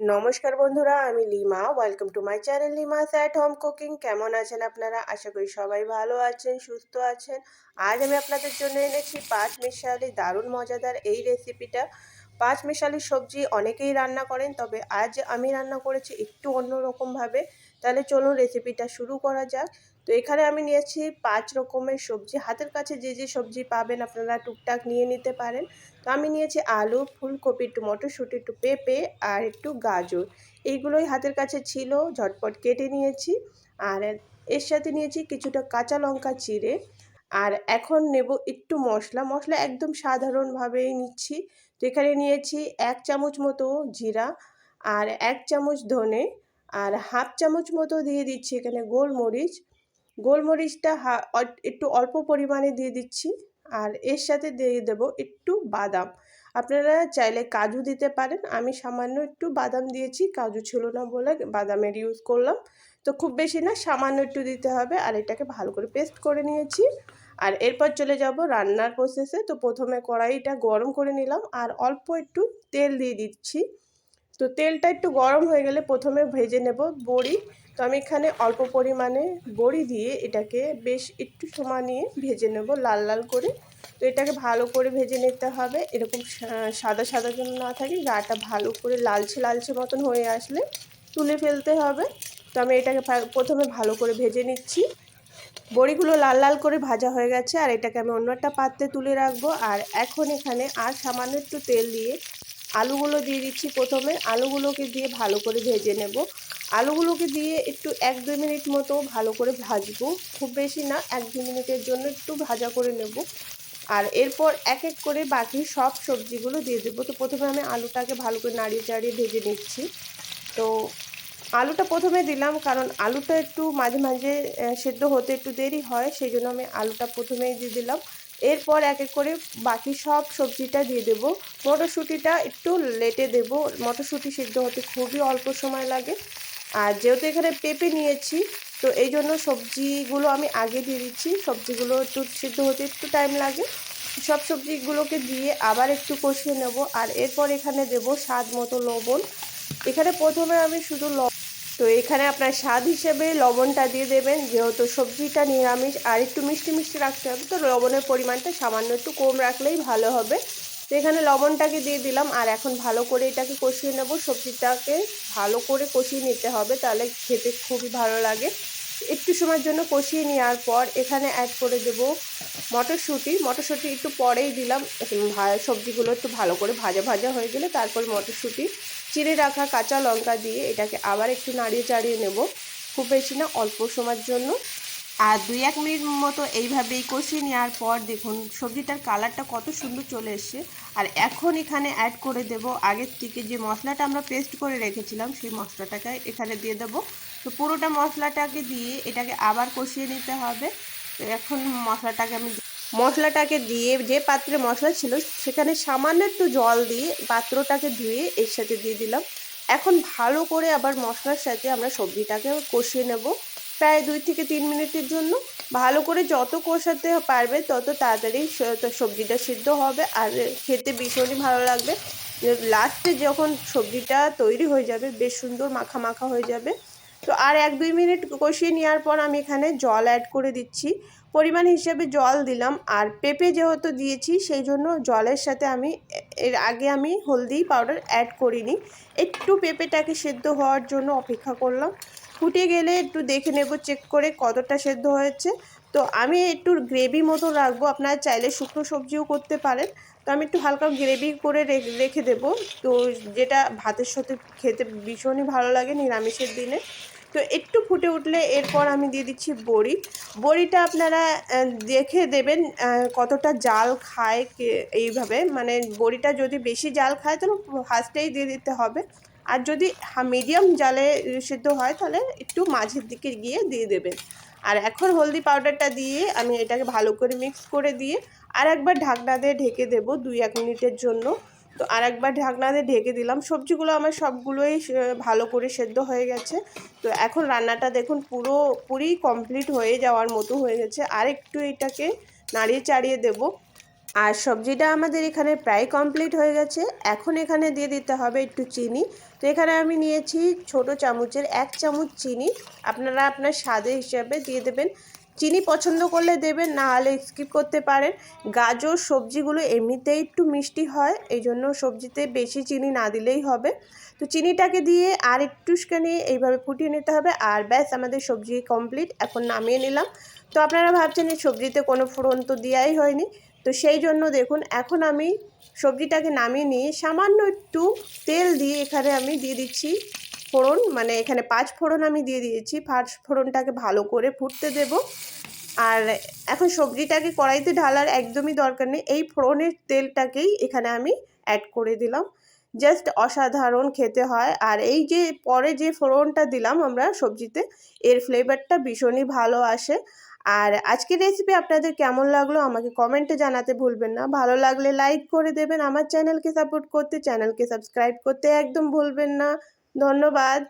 নমস্কার বন্ধুরা, আমি Lima. Welcome to my channel Lima at home cooking কেমন আছেন আপনারা? আশা করি সবাই ভালো আছেন, সুস্থ আছেন। আজ আমি আপনাদের জন্য এনেছি পাঁচ মিশালি, দারুণ মজাদার এই রেসিপিটা পাঁচ মিশালি সবজি অনেকেই রান্না করেন, তবে আজ আমি রান্না করেছি একটু অন্যরকমভাবে। তাহলে চলুন রেসিপিটা শুরু করা যাক। তো এখানে আমি নিয়েছি পাঁচ রকমের সবজি। হাতের কাছে যে যে সবজি পাবেন আপনারা টুকটাক নিয়ে নিতে পারেন। তো আমি নিয়েছি আলু, ফুলকপি একটু মটরশুঁটি, একটু পেঁপে আর একটু গাজর। এইগুলোই হাতের কাছে ছিল, ঝটপট কেটে নিয়েছি। আর এর সাথে নিয়েছি কিছুটা কাঁচা লঙ্কা চিড়ে। আর এখন নেব একটু মশলা। মশলা একদম সাধারণভাবেই নিচ্ছি। তো এখানে নিয়েছি এক চামচ মতো জিরা আর এক চামচ ধনে। আর হাফ চামচ মতো দিয়ে দিচ্ছি এখানে গোলমরিচ। গোলমরিচটা একটু অল্প পরিমাণে দিয়ে দিচ্ছি আর এর সাথে দিয়ে দেব একটু বাদাম। আপনারা চাইলে কাজু দিতে পারেন। আমি সামান্য একটু বাদাম দিয়েছি, কাজু ছিল না বলে বাদামের ইউজ করলাম। তো খুব বেশি না, সামান্য একটু দিতে হবে আর এটাকে ভালো করে পেস্ট করে নিয়েছি। আর এরপর চলে যাব রান্নার প্রসেসে তো প্রথমে কড়াইটা গরম করে নিলাম আর অল্প একটু তেল দিয়ে দিচ্ছি। তো তেলটা একটু গরম হয়ে গেলে প্রথমে ভেজে নেব বড়ি। তো আমি এখানে অল্প পরিমাণে বড়ি দিয়ে এটাকে বেশ একটু সময় নিয়ে ভেজে নেব লাল লাল করে। তো এটাকে ভালো করে ভেজে নিতে হবে। এরকম সাদা সাদা যেন না থাকে, গাটা ভালো করে লালচে লালচে মতন হয়ে আসলে তুলে ফেলতে হবে। তো আমি এটাকে প্রথমে ভালো করে ভেজে নিচ্ছি। বড়িগুলো লাল লাল করে ভাজা হয়ে গেছে, আর এটাকে আমি অন্য একটা পাত্রে তুলে রাখব। আর এখন এখানে আর সামান্য একটু তেল দিয়ে আলুগুলো দিয়ে দিচ্ছি প্রথমে। আলুগুলোকে দিয়ে ভালো করে ভেজে নেব। আলুগুলোকে দিয়ে একটু এক দুই মিনিট মতো ভালো করে ভাজবো। খুব বেশি না, এক দু মিনিটের জন্য একটু ভাজা করে নেব। আর এরপর এক এক করে বাকি সব সবজিগুলো দিয়ে দেবো। তো প্রথমে আমি আলুটাকে ভালো করে নাড়িয়ে চাড়িয়ে ভেজে নিচ্ছি। তো আলুটা প্রথমে দিলাম কারণ আলুটা একটু মাঝে মাঝে সেদ্ধ হতে একটু দেরি হয় সেই জন্য আমি আলুটা প্রথমেই দিয়ে দিলাম। এরপর এক এক করে বাকি সব সবজিটা দিয়ে দেব। মটরশুঁটিটা একটু লেটে দেব। মটরশুঁটি সিদ্ধ হতে খুবই অল্প সময় লাগে। আর যেহেতু এখানে পেঁপে নিয়েছি, তো এই জন্য সবজিগুলো আমি আগে দিয়ে দিচ্ছি। সবজিগুলো একটু সিদ্ধ হতে একটু টাইম লাগে। সব সবজিগুলোকে দিয়ে আবার একটু কষিয়ে নেব। আর এরপর এখানে দেব স্বাদ মতো লবণ। এখানে প্রথমে আমি শুধু তো এখানে আপনার স্বাদ হিসেবে লবণটা দিয়ে দেবেন। যেহেতু সবজিটা নিরামিষ আর একটু মিষ্টি মিষ্টি রাখতে হবে, তো লবণের পরিমাণটা সামান্য একটু কম রাখলেই ভালো হবে। তো এখানে লবণটাকে দিয়ে দিলাম। আর এখন ভালো করে এটাকে কষিয়ে নেব। সবজিটাকে ভালো করে কষিয়ে নিতে হবে, তাহলে খেতে খুবই ভালো লাগে। একটু সময়ের জন্য কষিয়ে নেওয়ার পর এখানে অ্যাড করে দেব মটরশুঁটি। মটরশুঁটি একটু পরেই দিলাম। সবজিগুলো একটু ভালো করে ভাজা ভাজা হয়ে গেলে তারপর মটরশুঁটি। চিড়ে রাখা কাঁচা লঙ্কা দিয়ে এটাকে আবার একটু নাড়িয়ে চাড়িয়ে নেব। খুব বেশি না, অল্প সময়ের জন্য। আর দুই এক মিনিট মতো এইভাবেই কষিয়ে নেওয়ার পর দেখুন, সবজিটার কালারটা কত সুন্দর চলে এসছে। আর এখন এখানে অ্যাড করে দেব আগের থেকে যে মশলাটা আমরা পেস্ট করে রেখেছিলাম, সেই মশলাটাকে এখানে দিয়ে দেব। তো পুরোটা মশলাটাকে দিয়ে এটাকে আবার কষিয়ে নিতে হবে। তো এখন মশলাটাকে আমি মশলাটাকে দিয়ে যে পাত্রে মশলা ছিল, সেখানে সামান্য একটু জল দিয়ে পাত্রটাকে ধুয়ে এর সাথে দিয়ে দিলাম। এখন ভালো করে আবার মশলার সাথে আমরা সবজিটাকে কষিয়ে নেব। প্রায় দুই থেকে তিন মিনিটের জন্য ভালো করে যত কষাতে পারবে তত তাড়াতাড়ি সবজিটা সিদ্ধ হবে। আর খেতে ভীষণই ভালো লাগবে। লাস্টে যখন সবজিটা তৈরি হয়ে যাবে, বেশ সুন্দর মাখা মাখা হয়ে যাবে। তো আর এক দুই মিনিট কষিয়ে নেওয়ার পর আমি এখানে জল অ্যাড করে দিচ্ছি। পরিমাণ হিসেবে জল দিলাম। আর পেঁপে যেহেতু দিয়েছি, সেই জন্য জলের সাথে আমি এর আগে আমি হলদি পাউডার অ্যাড করিনি। একটু পেঁপেটাকে সেদ্ধ হওয়ার জন্য অপেক্ষা করলাম। ফুটে গেলে একটু দেখে নেব চেক করে কতটা সেদ্ধ হয়েছে। তো আমি একটু গ্রেভি মতো রাখব, আপনারা চাইলে শুকনো সবজিও করতে পারেন। তো আমি একটু হালকা গ্রেভি করে রেখে দেব। তো যেটা ভাতের সাথে খেতে ভীষণই ভালো লাগে নিরামিষের দিনে। তো একটু ফুটে উঠলে এরপর আমি দিয়ে দিচ্ছি বড়ি। বড়িটা আপনারা দেখে দেবেন কতটা জাল খায় এইভাবে। মানে বড়িটা যদি বেশি জাল খায় তাহলে ফার্স্টেই দিয়ে দিতে হবে। আর যদি মিডিয়াম জালে সেদ্ধ হয়, তাহলে একটু মাঝের দিকে গিয়ে দিয়ে দেবেন। আর এখন হলদি পাউডারটা দিয়ে আমি এটাকে ভালো করে মিক্স করে দিয়ে আর একবার ঢাকনা দিয়ে ঢেকে দেবো দুই, এক মিনিটের জন্য। তো আর একবার ঢাকনা দিয়ে ঢেকে দিলাম। সবজিগুলো আমার সবগুলোই ভালো করে সেদ্ধ হয়ে গেছে। তো এখন রান্নাটা দেখুন পুরো পুরি কমপ্লিট হয়ে যাওয়ার মতো হয়ে গেছে। আর একটু এটাকে নাড়িয়ে চাড়িয়ে দেব। আর সবজিটা আমাদের এখানে প্রায় কমপ্লিট হয়ে গেছে। এখন এখানে দিয়ে দিতে হবে একটু চিনি। তো এখানে আমি নিয়েছি ছোট চামচের এক চামচ চিনি। আপনারা আপনার স্বাদের হিসাবে দিয়ে দেবেন। চিনি পছন্দ করলে দেবেন, না হলে স্কিপ করতে পারেন। গাজর, সবজিগুলো এমনিতেই একটু মিষ্টি হয় এই জন্য সবজিতে বেশি চিনি না দিলেই হবে। তো চিনিটাকে দিয়ে আর একটুখানি এইভাবে ফুটিয়ে নিতে হবে আর ব্যাস, আমাদের সবজি কমপ্লিট এখন নামিয়ে নিলাম। তো আপনারা ভাবছেন এই সবজিতে কোনো ফোড়ন তো দেওয়াই হয়নি। তো সেই জন্য দেখুন, এখন আমি সবজিটাকে নামিয়ে নিয়ে সামান্য একটু তেল দিয়ে এখানে আমি দিয়ে দিচ্ছি ফোড়ন। মানে এখানে পাঁচ ফোড়ন আমি দিয়ে দিয়েছি। পাঁচ ফোড়নটাকে ভালো করে ফুটতে দেব। আর এখন সবজিটাকে কড়াইতে ঢালার একদমই দরকার নেই। এই ফোড়নের তেলটাকেই এখানে আমি অ্যাড করে দিলাম। জাস্ট অসাধারণ খেতে হয়। আর এই যে পরে যে ফোড়নটা দিলাম আমরা সবজিতে, এর ফ্লেভারটা ভীষণই ভালো আসে। আর আজকের রেসিপি আপনাদের কেমন লাগল আমাকে কমেন্টে জানাতে ভুলবেন না। ভালো লাগলে লাইক করে দেবেন। আমার চ্যানেলকে সাপোর্ট করতে চ্যানেলকে সাবস্ক্রাইব করতে একদম ভুলবেন না। ধন্যবাদ।